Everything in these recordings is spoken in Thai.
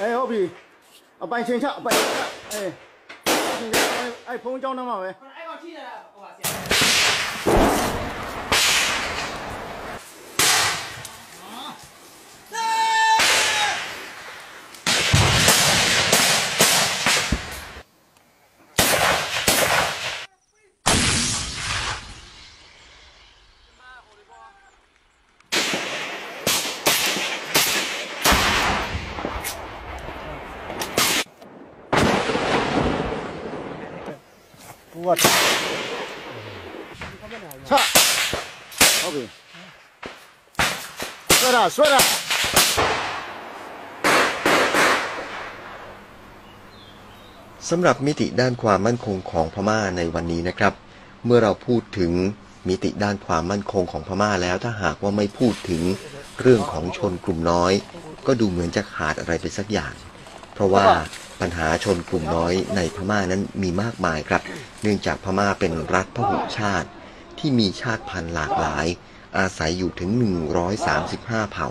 အဲဟုတ်ပြီအပိုင်ချိန်ချအပိုင်ချအဲအဲဖုန်းကြောင်းနှမ်းမှာပဲအဲ့ကောင်ချိနေတာ 부가 차 오케이 쏘라 쏘라สำหรับมิติด้านความมั่นคงของพม่าในวันนี้นะครับ เมื่อเราพูดถึงมิติด้านความมั่นคงของพม่าแล้วถ้าหากว่าไม่พูดถึงเรื่องของชนกลุ่มน้อย ก็ดูเหมือนจะขาดอะไรไปสักอย่าง เพราะว่า ปัญหาชนกลุ่มน้อยในพม่านั้นมีมากมายครับ เนื่องจากพม่าเป็นรัฐพหุชาติ ที่มีชาติพันธุ์หลากหลาย อาศัยอยู่ถึง 135 เผ่า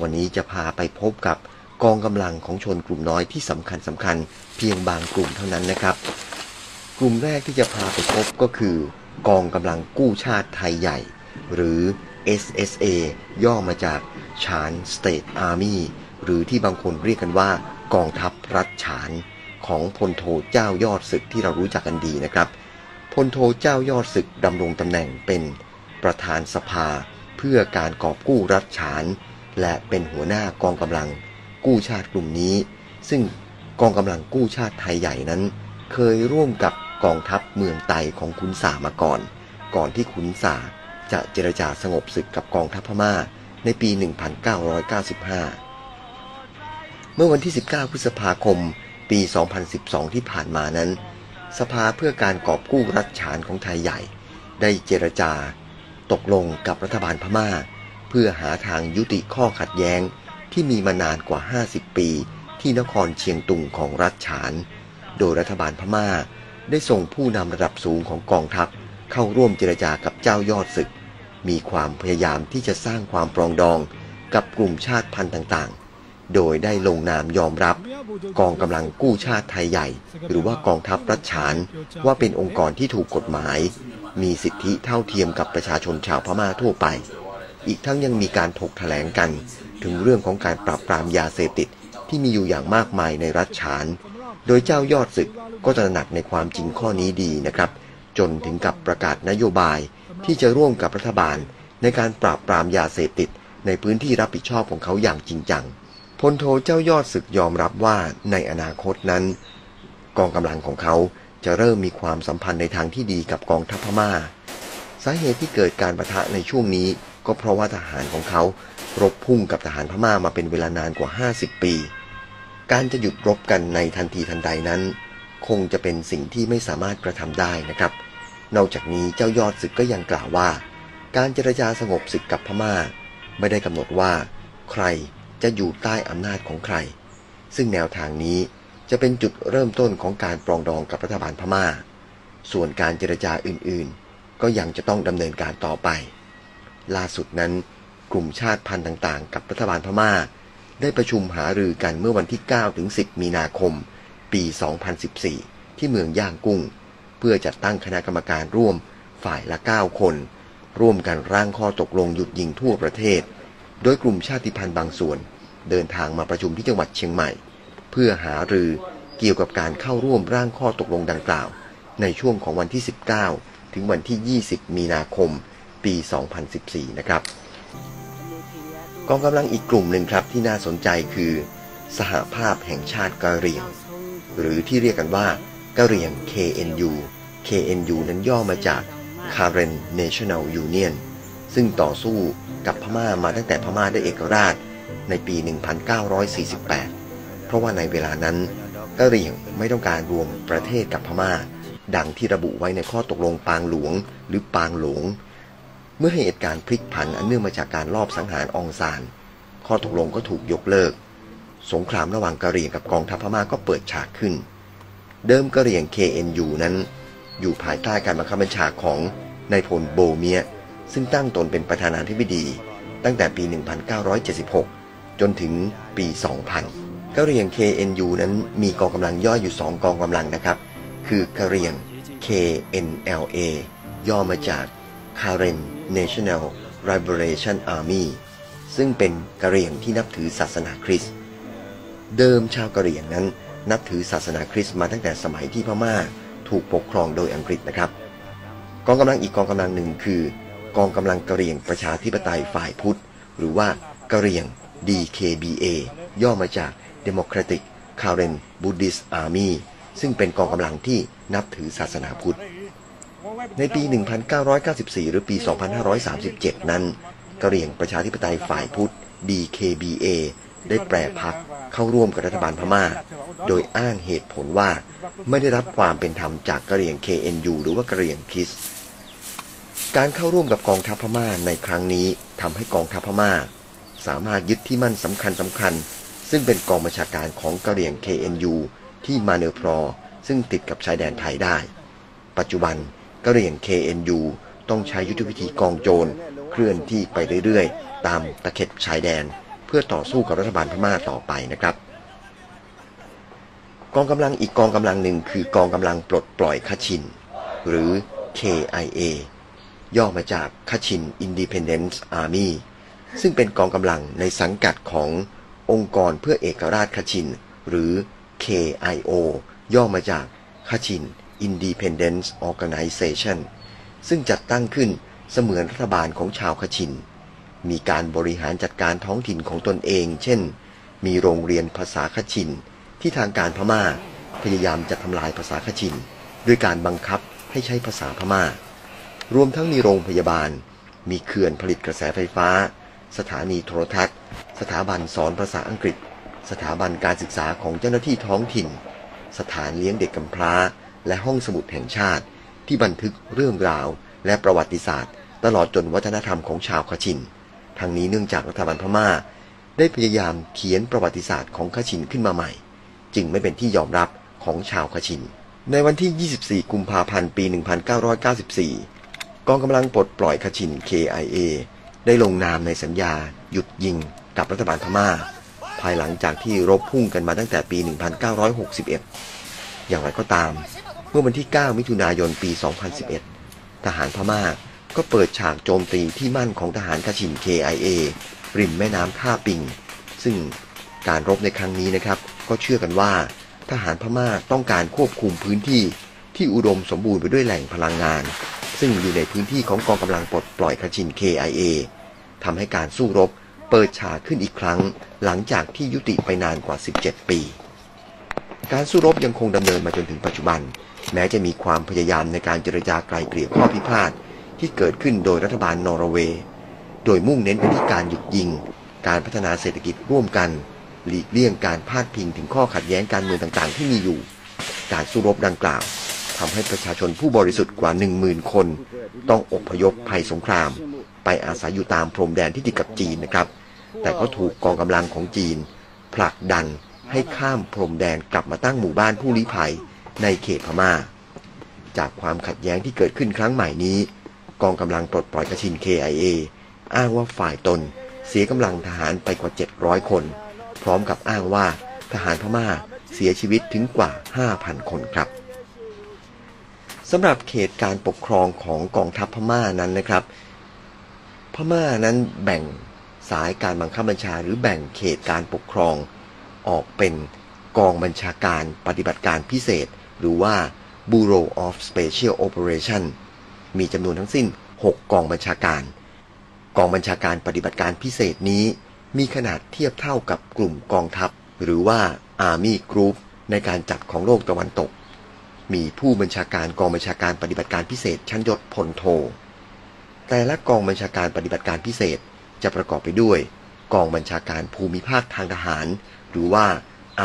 วันนี้จะพาไปพบกับกองกำลังของชนกลุ่มน้อยที่สำคัญสำคัญเพียงบางกลุ่มเท่านั้นนะครับ กลุ่มแรกที่จะพาไปพบก็คือ กองกำลังกู้ชาติไทยใหญ่ หรือ SSA ย่อมาจาก Chan State Army หรือที่บางคนเรียกกันว่า กองทัพรัฐฉานของพลโทเจ้ายอดศึกที่เรารู้จักกันดีนะครับ พลโทเจ้ายอดศึกดำรงตำแหน่งเป็นประธานสภาเพื่อการกอบกู้รัฐฉาน และเป็นหัวหน้ากองกำลังกู้ชาติกลุ่มนี้ ซึ่งกองกำลังกู้ชาติไทยใหญ่นั้น เคยร่วมกับกองทัพเมืองไตของขุนสามาก่อน ก่อนที่ขุนสาจะเจรจาสงบศึกกับกองทัพพม่าในปี 1995 เมื่อวันที่ 19 พฤษภาคม ปี 2012 ที่ผ่านมานั้น สภาเพื่อการกอบกู้รัฐฉานของไทยใหญ่ ได้เจรจา ตกลงกับรัฐบาลพม่า เพื่อหาทางยุติข้อขัดแย้งที่มีมานานกว่า 50 ปี ที่นครเชียงตุงของรัฐฉาน โดยรัฐบาลพม่าได้ส่งผู้นำระดับสูงของกองทัพเข้าร่วมเจรจากับเจ้ายอดศึก มีความพยายามที่จะสร้างความปรองดองกับกลุ่มชาติพันธุ์ต่าง โดยได้ลงนามยอมรับ กองกำลังกู้ชาติไทยใหญ่ หรือว่ากองทัพรัฐฉาน ว่าเป็นองค์กรที่ถูกกฎหมาย มีสิทธิเท่าเทียมกับประชาชนชาวพม่าทั่วไป อีกทั้งยังมีการถกแถลงกัน ถึงเรื่องของการปราบปรามยาเสพติดที่มีอยู่อย่างมากมายในรัฐฉาน โดยเจ้ายอดศึกก็ตระหนักในความจริงข้อนี้ดีนะครับ จนถึงกับประกาศนโยบายที่จะร่วมกับรัฐบาล ในการปราบปรามยาเสพติดในพื้นที่รับผิดชอบของเขาอย่างจริงจัง พลโทเจ้ายอดศึกยอมรับว่าในอนาคตนั้น กองกำลังของเขาจะเริ่มมีความสัมพันธ์ในทางที่ดีกับกองทัพพม่า สาเหตุที่เกิดการประทะในช่วงนี้ ก็เพราะว่าทหารของเขารบพุ่งกับทหารพม่ามาเป็นเวลานานกว่า 50 ปี การจะหยุดรบกันในทันทีทันใดนั้น คงจะเป็นสิ่งที่ไม่สามารถกระทำได้นะครับ นอกจากนี้เจ้ายอดศึกก็ยังกล่าวว่า การเจรจาสงบศึกกับพม่า ไม่ได้กำหนดว่า ใคร จะอยู่ใต้อำนาจของใคร ซึ่งแนวทางนี้จะเป็นจุดเริ่มต้นของการปรองดองกับรัฐบาลพม่า ส่วนการเจรจาอื่นๆ ก็ยังจะต้องดำเนินการต่อไป ล่าสุดนั้นกลุ่มชาติพันธุ์ต่างๆ กับรัฐบาลพม่า ได้ประชุมหารือกันเมื่อวันที่ 9 ถึง 10 มีนาคม ปี 2014 ที่เมืองย่างกุ้ง เพื่อจัดตั้งคณะกรรมการร่วมฝ่ายละ 9 คน ร่วมกันร่างข้อตกลงหยุดยิงทั่วประเทศ โดยกลุ่มชาติพันธุ์บางส่วน เดินทางมาประชุมที่จังหวัดเชียงใหม่ เพื่อหารือเกี่ยวกับการเข้าร่วมร่างข้อตกลงดังกล่าว ในช่วงของวันที่ 19 ถึงวันที่ 20 มีนาคม ปี 2014 นะครับกองกำลังอีกกลุ่มหนึ่งครับที่น่าสนใจคือ สหภาพแห่งชาติกะเหรี่ยง หรือที่เรียกกันว่ากะเหรี่ยง KNU KNU นั้นย่อมาจาก Karen National Union ซึ่งต่อสู้กับพม่ามาตั้งแต่พม่าได้เอกราชในปี 1948 เพราะว่าในเวลานั้นกะเหรี่ยงไม่ต้องการรวมประเทศกับพม่า ดังที่ระบุไว้ในข้อตกลงปางหลวงหรือปางหลง เมื่อเหตุการณ์พลิกผันอันเนื่องมาจากการลอบสังหารองซาน ข้อตกลงก็ถูกยกเลิก สงครามระหว่างกะเหรี่ยงกับกองทัพพม่าก็เปิดฉากขึ้น เดิมกะเหรี่ยง KNU นั้น อยู่ภายใต้การบังคับบัญชาของนายพลโบเมีย ซึ่งตั้งตนเป็นประธานาธิบดีตั้งแต่ปี 1976 จนถึงปี 2000 กะเหรี่ยง KNU นั้นมีกองกำลังย่อยอยู่ 2 กองกำลังนะครับ คือกะเหรี่ยง KNLA ย่อมาจาก Karen National Liberation Army ซึ่งเป็นกะเหรี่ยงที่นับถือศาสนาคริสต์เดิมชาวกะเหรี่ยงนั้น นับถือศาสนาคริสต์มาตั้งแต่สมัยที่พม่าถูกปกครองโดยอังกฤษนะครับ กองกำลังอีกกองกำลังหนึ่งคือ กองกำลังกะเหรี่ยงประชาธิปไตยฝ่ายพุทธ หรือว่ากะเหรี่ยง DKBA ย่อมาจาก Democratic Karen Buddhist Army ซึ่งเป็นกองกำลังที่นับถือศาสนาพุทธ ในปี 1994 หรือปี 2537 นั้นกะเหรี่ยงประชาธิปไตยฝ่ายพุทธ DKBA ได้แปรพักเข้าร่วมกับรัฐบาลพม่า โดยอ้างเหตุผลว่าไม่ได้รับความเป็นธรรมจากกะเหรี่ยง KNU หรือว่ากะเหรี่ยงคริสต์ การเข้าร่วมกับกองทัพพม่าในครั้งนี้ทำให้กองทัพพม่า สามารถยึดที่มั่นสำคัญสำคัญ ซึ่งเป็นกองบัญชาการของกะเหรี่ยง KNU ที่มาเนอพรอซึ่งติดกับชายแดนไทยได้ ปัจจุบันกะเหรี่ยง KNU ต้องใช้ยุทธวิธีกองโจรเคลื่อนที่ไปเรื่อยๆ ตามตะเข็บชายแดน เพื่อต่อสู้กับรัฐบาลพม่าต่อไปนะครับ กองกำลังอีกกองกำลังหนึ่งคือกองกำลังปลดปล่อยคชิน หรือ KIA ย่อมาจากคาชิน Independence Army ซึ่งเป็นกองกำลังในสังกัดขององค์กรเพื่อเอกราชคาชิน หรือ KIO ย่อมาจากคาชิน Independence Organization ซึ่งจัดตั้งขึ้นเสมือนรัฐบาลของชาวคาชิน มีการบริหารจัดการท้องถิ่นของตนเอง เช่น มีโรงเรียนภาษาคาชิน ที่ทางการพม่า พยายามจะทำลายภาษาคาชิน ด้วยการบังคับให้ใช้ภาษาพม่า รวมทั้งมีโรงพยาบาล มีเขื่อนผลิตกระแสไฟฟ้า สถานีโทรทัศน์ สถาบันสอนภาษาอังกฤษ สถาบันการศึกษาของเจ้าหน้าที่ท้องถิ่น สถานเลี้ยงเด็กกำพร้า และห้องสมุดแห่งชาติ ที่บันทึกเรื่องราว และประวัติศาสตร์ ตลอดจนวัฒนธรรมของชาวคชิน ทั้งนี้เนื่องจากรัฐบาลพม่า ได้พยายามเขียนประวัติศาสตร์ของคชินขึ้นมาใหม่ จึงไม่เป็นที่ยอมรับของชาวคชิน ในวันที่ 24 กุมภาพันธ์ ปี 1994 กองกำลังปลดปล่อยคชิน KIA ได้ลงนามในสัญญา หยุดยิงกับรัฐบาลพม่า ภายหลังจากที่รบพุ่งกันมาตั้งแต่ปี 1961 อย่างไรก็ตาม เมื่อวันที่ 9 มิถุนายนปี 2011 ทหารพม่าก็เปิดฉากโจมตีที่มั่นของทหารคชิน KIA ริมแม่น้ำท่าปิง ซึ่งการรบในครั้งนี้นะครับ ก็เชื่อกันว่า ทหารพม่าต้องการควบคุมพื้นที่ที่อุดมสมบูรณ์ไปด้วยแหล่งพลังงาน ซึ่งอยู่ในพื้นที่ของกองกำลังปลดปล่อยคาชิน KIA ทำให้การสู้รบเปิดฉากขึ้นอีกครั้ง หลังจากที่ยุติไปนานกว่า 17 ปี การสู้รบยังคงดำเนินมาจนถึงปัจจุบัน แม้จะมีความพยายามในการเจรจาไกลเกลี่ยข้อพิพาทที่เกิดขึ้นโดยรัฐบาลนอร์เวย์ โดยมุ่งเน้นไปที่การหยุดยิง การพัฒนาเศรษฐกิจร่วมกัน หลีกเลี่ยงการพาดพิงถึงข้อขัดแย้งการเมืองต่างๆ ที่มีอยู่ การสู้รบดังกล่าว ทำให้ประชาชนผู้บริสุทธิ์กว่า 10,000 คน ต้องอพยพภัยสงคราม ไปอาศัยอยู่ตามพรมแดนที่ติดกับจีนนะครับ แต่ก็ถูกกองกำลังของจีน ผลักดันให้ข้ามพรมแดนกลับมาตั้งหมู่บ้านผู้ลี้ภัยในเขตพม่า จากความขัดแย้งที่เกิดขึ้นครั้งใหม่นี้ กองกำลังปลดปล่อยกระชิน KIA อ้างว่าฝ่ายตน เสียกำลังทหารไปกว่า 700 คน พร้อมกับอ้างว่าทหารพม่าเสียชีวิตถึงกว่า 5,000 คนครับ สำหรับเขตการปกครองของกองทัพพม่านั้นนะครับ พม่านั้นแบ่งสายการบังคับบัญชา หรือแบ่งเขตการปกครองออกเป็นกองบัญชาการปฏิบัติการพิเศษ หรือว่า Bureau of Special Operation มีจำนวนทั้งสิ้น 6 กองบัญชาการ กองบัญชาการปฏิบัติการพิเศษนี้มีขนาดเทียบเท่ากับกลุ่มกองทัพ หรือว่า Army Group ในการจัดของโลกตะวันตก มีผู้บัญชาการกองบัญชาการปฏิบัติการพิเศษชั้นยศพลโท แต่ละกองบัญชาการปฏิบัติการพิเศษจะประกอบไปด้วย กองบัญชาการภูมิภาคทางทหาร หรือว่า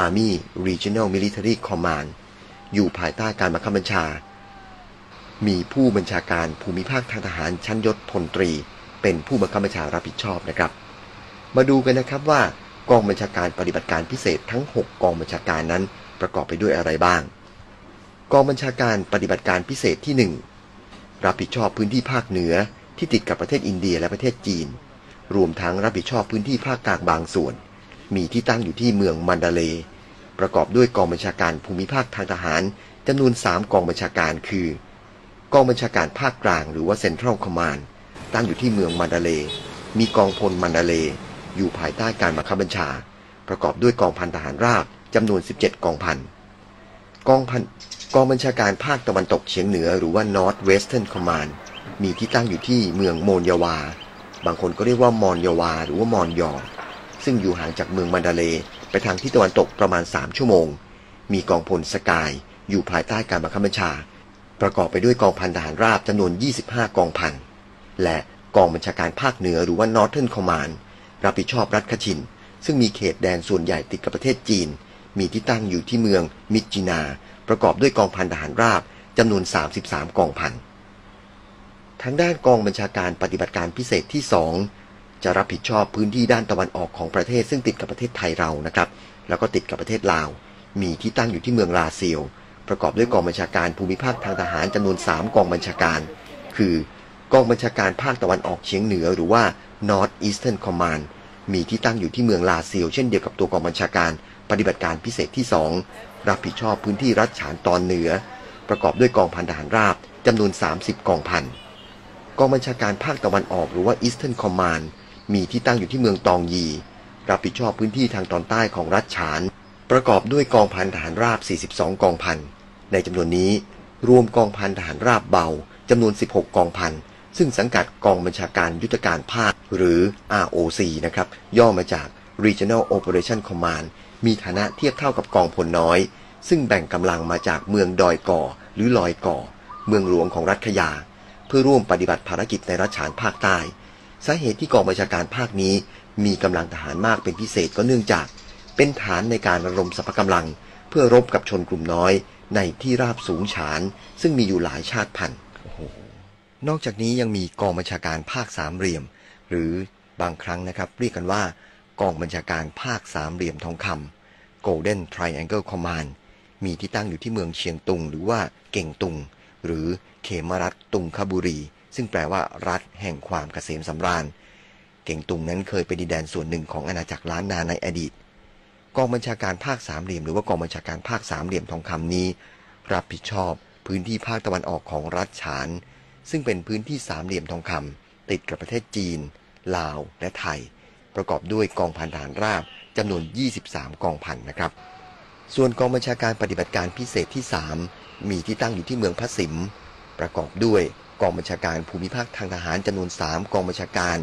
Army Regional Military Command อยู่ภายใต้การบังคับบัญชา มีผู้บัญชาการภูมิภาคทางทหารชั้นยศพลตรี เป็นผู้บังคับบัญชารับผิดชอบนะครับ มาดูกันนะครับว่ากองบัญชาการปฏิบัติการพิเศษทั้ง 6 กองบัญชาการนั้นประกอบไปด้วยอะไรบ้าง กองบัญชาการปฏิบัติการพิเศษที่ 1 รับผิดชอบพื้นที่ภาคเหนือที่ติดกับประเทศอินเดียและประเทศจีน รวมทั้งรับผิดชอบพื้นที่ภาคกลางบางส่วน มีที่ตั้งอยู่ที่เมืองมันดาเลย์ประกอบด้วยกองบัญชาการภูมิภาคทางทหารจำนวน 3 กองบัญชาการคือ กองบัญชาการภาคกลางหรือว่าเซ็นทรัลคอมมานด์ตั้งอยู่ที่เมืองมันดาเลย์มีกองพลมันดาเลย์อยู่ภายใต้การบังคับบัญชา ประกอบด้วยกองพันทหารราบจำนวน 17 กองพันกองพัน กองบัญชาการภาคตะวันตกเฉียงเหนือหรือว่า North Western Command มีที่ตั้งอยู่ที่เมืองโมนยาวา บางคนก็เรียกว่ามอนยาวา หรือว่ามอนยอ ซึ่งอยู่ห่างจากเมืองมันดาเล ไปทางทิศตะวันตกประมาณ 3 ชั่วโมง มีกองพลสกาย อยู่ภายใต้การบังคับบัญชา ประกอบไปด้วยกองพันทหารราบจำนวน 25 กองพัน และกองบัญชาการภาคเหนือหรือว่า Northern Command รับผิดชอบรัฐคชิน ซึ่งมีเขตแดนส่วนใหญ่ติดกับประเทศจีน มีที่ตั้งอยู่ที่เมืองมิจินา ประกอบด้วยกองพันทหารราบจำนวน 33 กองพันทางด้านกองบัญชาการปฏิบัติการพิเศษที่ 2 จะรับผิดชอบพื้นที่ด้านตะวันออกของประเทศซึ่งติดกับประเทศไทยเรานะครับ แล้วก็ติดกับประเทศลาว มีที่ตั้งอยู่ที่เมืองลาเซียว ประกอบด้วยกองบัญชาการภูมิภาคทางทหารจำนวน 3 กองบัญชาการ คือกองบัญชาการภาคตะวันออกเฉียงเหนือหรือว่า North Eastern Command มีที่ตั้งอยู่ที่เมืองลาเซียว เช่นเดียวกับตัวกองบัญชาการปฏิบัติการพิเศษที่ 2 รับผิดชอบพื้นที่รัฐฉานตอนเหนือ ประกอบด้วยกองพันทหารราบจำนวน 30 กองพันกองบัญชาการภาคตะวันออกหรือว่า Eastern Command มีที่ตั้งอยู่ที่เมืองตองยี รับผิดชอบพื้นที่ทางตอนใต้ของรัฐฉาน ประกอบด้วยกองพันทหารราบ 42 กองพันในจำนวนนี้ รวมกองพันทหารราบเบาจำนวน 16 กองพันซึ่งสังกัดกองบัญชาการยุทธการภาคหรือ ROC นะครับ ย่อมาจาก Regional Operation Command มีฐานะเทียบเท่ากับกองพลน้อย ซึ่งแบ่งกำลังมาจากเมืองดอยก่อหรือลอยก่อ เมืองหลวงของรัฐขยา เพื่อร่วมปฏิบัติภารกิจในรัฐฉานภาคใต้ สาเหตุที่กองบัญชาการภาคนี้ มีกำลังทหารมากเป็นพิเศษก็เนื่องจาก เป็นฐานในการระดมสรรพกำลัง เพื่อรบกับชนกลุ่มน้อย ในที่ราบสูงฉาน ซึ่งมีอยู่หลายชาติพันธุ์นอกจากนี้ยังมีกองบัญชาการภาคสามเหลี่ยม หรือบางครั้งนะครับ เรียกกันว่า กองบัญชาการภาคสามเหลี่ยมทองคำ Golden Triangle Command มีที่ตั้งอยู่ที่เมืองเชียงตุง หรือว่าเก่งตุง หรือเขมรัฐตุงคบุรี ซึ่งแปลว่ารัฐแห่งความเกษมสำราญ เก่งตุงนั้นเคยเป็นดินแดนส่วนหนึ่งของอาณาจักรล้านนาในอดีต กองบัญชาการภาคสามเหลี่ยมหรือว่ากองบัญชาการภาคสามเหลี่ยมทองคำนี้ รับผิดชอบพื้นที่ภาคตะวันออกของรัฐฉาน ซึ่งเป็นพื้นที่สามเหลี่ยมทองคำติดกับประเทศจีน ลาว และไทย ประกอบด้วยกองพันทหารราบจำนวน 23 กองพันนะครับ ส่วนกองบัญชาการปฏิบัติการพิเศษที่ 3 มีที่ตั้งอยู่ที่เมืองพระสิม ประกอบด้วยกองบัญชาการภูมิภาคทางทหารจำนวน 3 กองบัญชาการ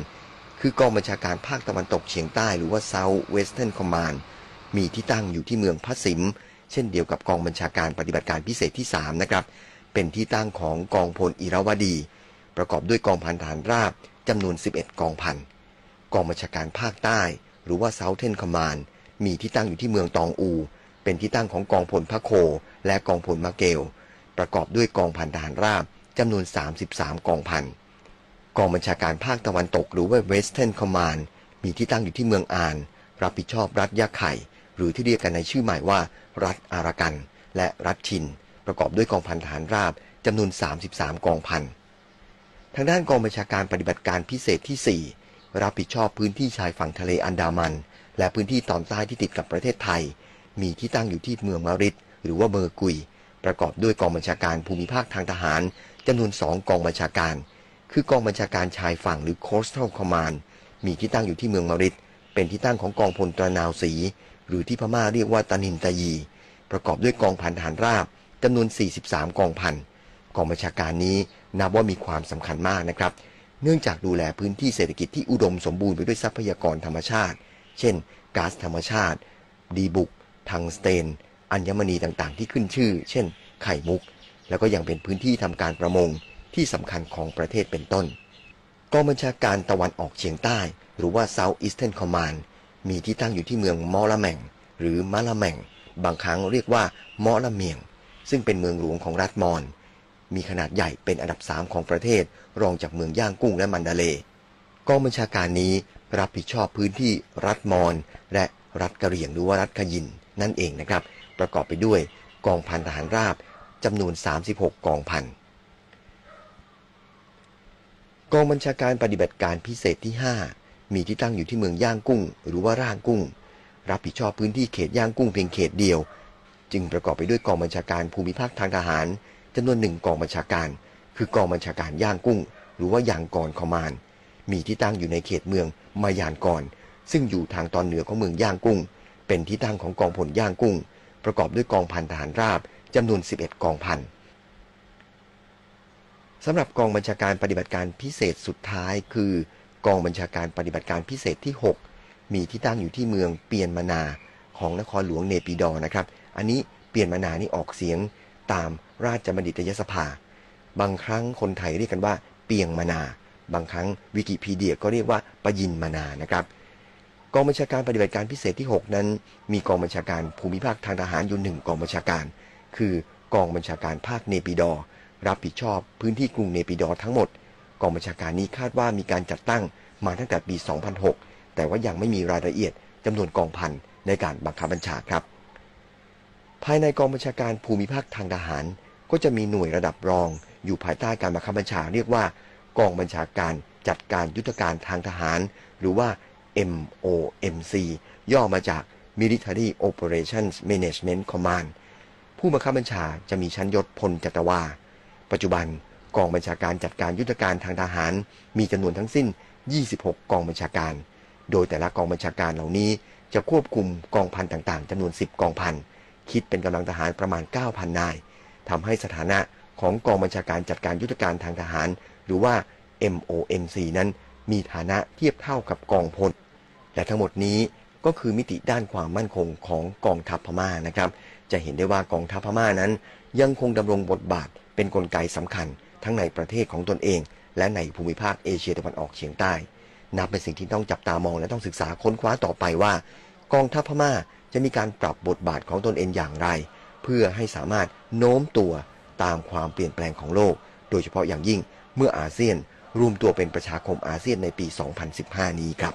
คือกองบัญชาการภาคตะวันตกเฉียงใต้หรือว่า South Western Command มีที่ตั้งอยู่ที่เมืองพระสิม เช่นเดียวกับกองบัญชาการปฏิบัติการพิเศษที่ 3 นะครับ เป็นที่ตั้งของกองพลอิราวดี ประกอบด้วยกองพันทหารราบจำนวน 11 กองพัน กองบัญชาการภาคใต้ หรือว่า Southern Command มีที่ตั้งอยู่ที่เมืองตองอู เป็นที่ตั้งของกองพลพระโค และกองพลมะเกล ประกอบด้วยกองพันทหารราบจำนวน 33 กองพัน กองบัญชาการภาคตะวันตกหรือว่า Western Command มีที่ตั้งอยู่ที่เมืองอาน รับผิดชอบรัฐยะไข่ หรือที่เรียกกันในชื่อใหม่ว่า รัฐอารากัน และรัฐชิน ประกอบด้วยกองพันทหารราบจำนวน 33 กองพัน ทางด้านกองบัญชาการปฏิบัติการพิเศษที่ 4 รับผิดชอบพื้นที่ชายฝั่งทะเลอันดามัน และพื้นที่ตอนใต้ที่ติดกับประเทศไทย มีที่ตั้งอยู่ที่เมืองมาริดหรือว่าเมอร์กุย ประกอบด้วยกองบัญชาการภูมิภาคทางทหารจำนวน2กองบัญชาการ คือกองบัญชาการชายฝั่งหรือ Coastal Command มีที่ตั้งอยู่ที่เมืองมาริดเป็นที่ตั้งของกองพลตระนาวสี หรือที่พม่าเรียกว่าตานินตายี ประกอบด้วยกองพันทหารราบจำนวน 43 กองพันกองบัญชาการนี้นับว่ามีความสำคัญมากนะครับ เนื่องจากดูแลพื้นที่เศรษฐกิจที่อุดมสมบูรณ์ไปด้วยทรัพยากรธรรมชาติ เช่นก๊าซธรรมชาติ ดีบุก ทังสเตน อัญมณีต่างๆ ที่ขึ้นชื่อ เช่น ไข่มุก แล้วก็ยังเป็นพื้นที่ทำการประมงที่สำคัญของประเทศเป็นต้น กองบัญชาการตะวันออกเฉียงใต้ หรือว่า South Eastern Command มีที่ตั้งอยู่ที่เมืองมอละแมงหรือมะละแมงบางครั้งเรียกว่ามอละเมียง ซึ่งเป็นเมืองหลวงของรัฐมอญ มีขนาดใหญ่เป็นอันดับ3ของประเทศ รองจากเมืองย่างกุ้งและมันดาเลกองบัญชาการนี้รับผิดชอบพื้นที่รัฐมอญและรัฐกะเหรี่ยงหรือว่ารัฐขยินนั่นเองนะครับ ประกอบไปด้วยกองพันทหารราบจำนวน 36 กองพันกองบัญชาการปฏิบัติการพิเศษที่ 5 มีที่ตั้งอยู่ที่เมืองย่างกุ้ง หรือว่าร่างกุ้ง รับผิดชอบพื้นที่เขตย่างกุ้งเพียงเขตเดียว จึงประกอบไปด้วยกองบัญชาการภูมิภาคทางทหาร จำนวนหนึ่งกองบัญชาการ คือกองบัญชาการย่างกุ้ง หรือว่ายางกรคอมาน มีที่ตั้งอยู่ในเขตเมืองมายานกร ซึ่งอยู่ทางตอนเหนือของเมืองย่างกุ้ง เป็นที่ตั้งของกองพลย่างกุ้ง ประกอบด้วยกองพันทหารราบจำนวน 11 กองพันสำหรับกองบัญชาการปฏิบัติการพิเศษสุดท้าย คือกองบัญชาการปฏิบัติการพิเศษที่ 6 มีที่ตั้งอยู่ที่เมืองเปียนมานาของนครหลวงเนปิดอนะครับ อันนี้เปียนมานานี่ออกเสียง ตามราชบัณฑิตยสภา บางครั้งคนไทยเรียกกันว่า เปียงมานา บางครั้งวิกิพีเดียก็เรียกว่าปยินมานานะครับกองบัญชาการปฏิบัติการพิเศษที่ 6 นั้น มีกองบัญชาการภูมิภาคทางทหารอยู่หนึ่งกองบัญชาการ คือกองบัญชาการภาคเนปิดอ รับผิดชอบพื้นที่กรุงเนปิดอทั้งหมด กองบัญชาการนี้คาดว่ามีการจัดตั้งมาตั้งแต่ปี 2006 แต่ว่ายังไม่มีรายละเอียดจำนวนกองพันในการบังคับบัญชาครับ ภายในกองบัญชาการภูมิภาคทางทหาร ก็จะมีหน่วยระดับรอง อยู่ภายใต้การบังคับบัญชาเรียกว่า กองบัญชาการจัดการยุทธการทางทหาร หรือว่า MOMC ย่อมาจาก Military Operations Management Command ผู้บังคับบัญชาจะมีชั้นยศพลจัตวา ปัจจุบันกองบัญชาการจัดการยุทธการทางทหาร มีจำนวนทั้งสิ้น 26 กองบัญชาการ โดยแต่ละกองบัญชาการเหล่านี้จะควบคุมกองพันต่างๆจำนวน 10 กองพัน คิดเป็นกำลังทหารประมาณ 9,000 นายทำให้สถานะของกองบัญชาการจัดการยุทธการทางทหาร หรือว่า MOMC นั้นมีฐานะเทียบเท่ากับกองพล และทั้งหมดนี้ก็คือมิติด้านความมั่นคงของกองทัพพม่านะครับ จะเห็นได้ว่ากองทัพพม่านั้น ยังคงดำรงบทบาทเป็นนกลไกสำคัญ ทั้งในประเทศของตนเอง และในภูมิภาคเอเชียตะวันออกเฉียงใต้ นับเป็นสิ่งที่ต้องจับตามองและต้องศึกษาค้นคว้าต่อไปว่า กองทัพพม่า จะมีการปรับบทบาทของตนเองอย่างไร เพื่อให้สามารถโน้มตัวตามความเปลี่ยนแปลงของโลก โดยเฉพาะอย่างยิ่งเมื่ออาเซียนรวมตัวเป็นประชาคมอาเซียนในปี 2015 นี้ครับ